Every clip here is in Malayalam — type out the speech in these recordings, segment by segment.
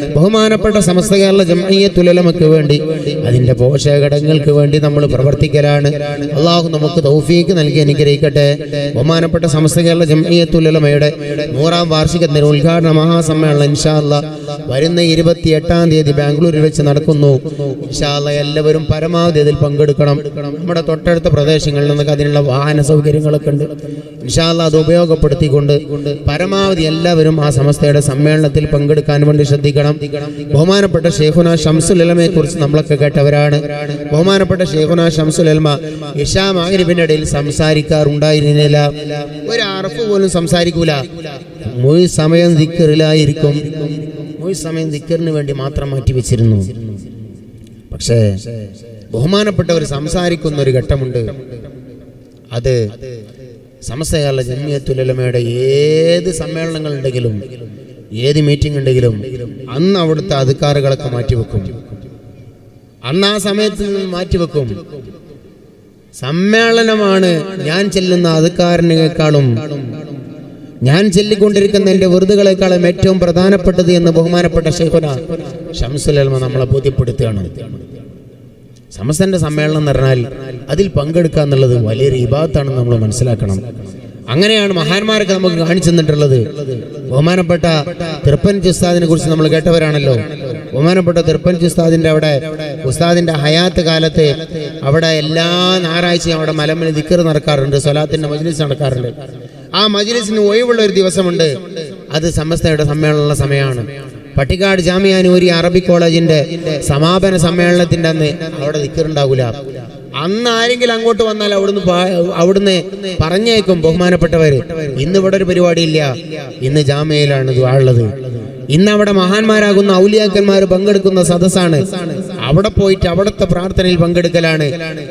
ബഹുമാനപ്പെട്ട സമസ്ത കേരള ജമയ്യത്തുലമക്ക് വേണ്ടി അതിന്റെ പോഷകഘടകങ്ങൾക്ക് വേണ്ടി നമ്മൾ പ്രവർത്തിക്കലാണ്. അള്ളാഹു നമുക്ക് തൗഫീക്ക് നൽകി അനുഗ്രഹിക്കട്ടെ. ബഹുമാനപ്പെട്ട സമസ്ത കേരള ജമയ്യത്തുലമയുടെ നൂറാം വാർഷിക ഉദ്ഘാടന മഹാസമ്മേളനം ഇൻഷാല്ല വരുന്ന ഇരുപത്തി എട്ടാം തീയതി ബാംഗ്ലൂരിൽ വെച്ച് നടക്കുന്നു. ഇൻഷാല്ല എല്ലാവരും പരമാവധി അതിൽ പങ്കെടുക്കണം. നമ്മുടെ തൊട്ടടുത്ത പ്രദേശങ്ങളിൽ നിന്നൊക്കെ അതിനുള്ള വാഹന സൗകര്യങ്ങളൊക്കെ ഉണ്ട്. ഇൻഷാല്ല അത് ഉപയോഗപ്പെടുത്തിക്കൊണ്ട് പരമാവധി എല്ലാവരും ആ സമസ്തയുടെ സമ്മേളനത്തിൽ പങ്കെടുക്കാൻ വേണ്ടി ശ്രദ്ധിക്കണം. ബഹുമാനപ്പെട്ട ഷെയ്ഖുന ഷംസുലമയെ കുറിച്ച് നമ്മളൊക്കെ കേട്ടവരാണ്. ബഹുമാനപ്പെട്ട ഷെയ്ഖുന ഷംസുലമ ഇഷാ മാഗരിബിന്റെ ഇടയിൽ സംസാരിക്കാറുണ്ടായിരുന്നില്ല. ഒരു അറഫ് പോലും സംസാരിക്കൂല. മുഴു സമയം ദിക്കറിലായിരിക്കും. മുഴു സമയം ദിക്കറിന് വേണ്ടി മാത്രം മാറ്റി വെച്ചിരുന്നു പക്ഷേ ബഹുമാനപ്പെട്ടവർ സംസാരിക്കുന്ന ഒരു ഘട്ടമുണ്ട്. അത് സമസ്തകാല ജമ്മിയത്തുലമയുടെ ഏത് സമ്മേളനങ്ങൾ ഉണ്ടെങ്കിലും ഏത് മീറ്റിംഗ് ഉണ്ടെങ്കിലും അന്ന് അവിടുത്തെ അധികാറുകളൊക്കെ മാറ്റിവെക്കും. അന്ന് ആ സമയത്ത് നിന്ന് മാറ്റിവെക്കും. സമ്മേളനമാണ് ഞാൻ ചെല്ലുന്ന അധികാരനേക്കാളും ഞാൻ ചൊല്ലിക്കൊണ്ടിരിക്കുന്ന എന്റെ വെറുതുകളെക്കാളും ഏറ്റവും പ്രധാനപ്പെട്ടത് എന്ന് ബഹുമാനപ്പെട്ട ഷെയ്ഖുന ഷംസുലൽമ നമ്മളെ ബോധ്യപ്പെടുത്തുകയാണ്. സമസ്തന്റെ സമ്മേളനം എന്ന് പറഞ്ഞാൽ അതിൽ പങ്കെടുക്കുക എന്നുള്ളത് വലിയൊരു ഇബാത്താണെന്ന് നമ്മൾ മനസ്സിലാക്കണം. അങ്ങനെയാണ് മഹാന്മാരൊക്കെ നമുക്ക് കാണിച്ചു തന്നിട്ടുള്ളത് ബഹുമാനപ്പെട്ട തിരുപ്പൻ ഉസ്താദിനെ കുറിച്ച് നമ്മൾ കേട്ടവരാണല്ലോ. ബഹുമാനപ്പെട്ട തിരുപ്പൻ ഉസ്താദിന്റെ അവിടെ ഉസ്താദിന്റെ ഹയാത്ത് കാലത്ത് അവിടെ എല്ലാ ഞായറാഴ്ചയും അവിടെ മലമല ദിക്കർ നടക്കാറുണ്ട് സ്വലാത്തിന്റെ മജ്ലിസ് നടക്കാറുണ്ട്. ആ മജ്ലിസിന് ഒഴിവുള്ള ഒരു ദിവസമുണ്ട്. അത് സമസ്തയുടെ സമ്മേളനമുള്ള സമയമാണ്. പട്ടിക്കാട് ജാമ്യാനൂരി അറബി കോളേജിന്റെ സമാപന സമ്മേളനത്തിന്റെ അന്ന് അവിടെ ദിക്കറുണ്ടാകൂല അന്ന് ആരെങ്കിലും അങ്ങോട്ട് വന്നാൽ അവിടുന്ന് അവിടുന്ന് പറഞ്ഞേക്കും ബഹുമാനപ്പെട്ടവര്. ഇന്ന് ഇവിടെ ഒരു പരിപാടി ഇല്ല ഇന്ന് ജാമ്യയിലാണ് ഉള്ളത്. ഇന്ന് അവിടെ മഹാന്മാരാകുന്ന ഔലിയാക്കന്മാർ പങ്കെടുക്കുന്ന സദസ്സാണ്. അവിടെ പോയിട്ട് അവിടുത്തെ പ്രാർത്ഥനയിൽ പങ്കെടുക്കലാണ്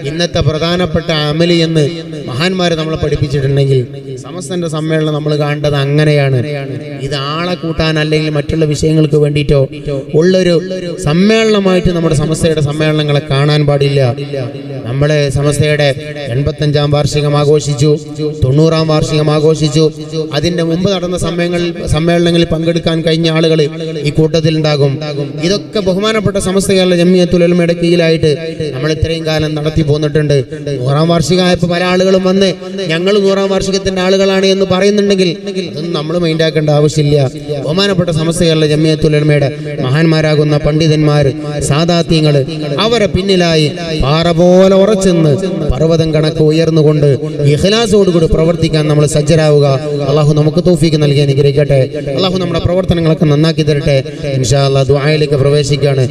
ഇന്നത്തെ പ്രധാനപ്പെട്ട അമലി എന്ന് മഹാന്മാരെ നമ്മളെ പഠിപ്പിച്ചിട്ടുണ്ടെങ്കിൽ സമസ്തന്റെ സമ്മേളനം നമ്മൾ കാണേണ്ടത് അങ്ങനെയാണ്. ഇത് ആളെ കൂട്ടാൻ അല്ലെങ്കിൽ മറ്റുള്ള വിഷയങ്ങൾക്ക് വേണ്ടിയിട്ടോ ഉള്ളൊരു സമ്മേളനമായിട്ട് നമ്മുടെ സമസ്തയുടെ സമ്മേളനങ്ങളെ കാണാൻ പാടില്ല. നമ്മളെ സമസ്തയുടെ എൺപത്തഞ്ചാം വാർഷികം ആഘോഷിച്ചു തൊണ്ണൂറാം വാർഷികം ആഘോഷിച്ചു. അതിന്റെ മുമ്പ് നടന്ന സമയങ്ങളിൽ സമ്മേളനങ്ങളിൽ പങ്കെടുക്കാൻ കഴിഞ്ഞ ആളുകൾ ഈ കൂട്ടത്തിൽ ഉണ്ടാകും ഇതൊക്കെ ബഹുമാനപ്പെട്ട സമസ്ത കേരള ജമ്മിയത്തുലമയുടെ കീഴിലായിട്ട് നമ്മൾ ഇത്രയും കാലം നടത്തി പോന്നിട്ടുണ്ട്. നൂറാം വാർഷികമായപ്പോൾ പല ആളുകളും വന്ന് ഞങ്ങൾ നൂറാം വാർഷികത്തിന്റെ ആളുകളാണ് എന്ന് പറയുന്നുണ്ടെങ്കിൽ അതൊന്നും നമ്മൾ മൈൻഡാക്കേണ്ട ആവശ്യമില്ല. ബഹുമാനപ്പെട്ട സമസ്ത കേരള ജമ്മിയത്തുലമയുടെ മഹാന്മാരാകുന്ന പണ്ഡിതന്മാർ സാദാത്യങ്ങൾ അവരെ പിന്നിലായി പാറ പോലെ ഉറച്ചെന്ന് പർവതം കണക്ക് ഉയർന്നുകൊണ്ട് ഇഹ്ലാസോടുകൂടി പ്രവർത്തിക്കാൻ നമ്മൾ സജ്ജരാവുക. അള്ളാഹു നമുക്ക് തോഫീക്ക് നൽകി അനുഗ്രഹിക്കട്ടെ. അള്ളാഹു നമ്മുടെ പ്രവർത്തനങ്ങളൊക്കെ നന്നാക്കി തരട്ടെ. ഇൻഷാ അള്ളാഹ് ദുആയിലേക്ക് പ്രവേശിക്കുകയാണ്.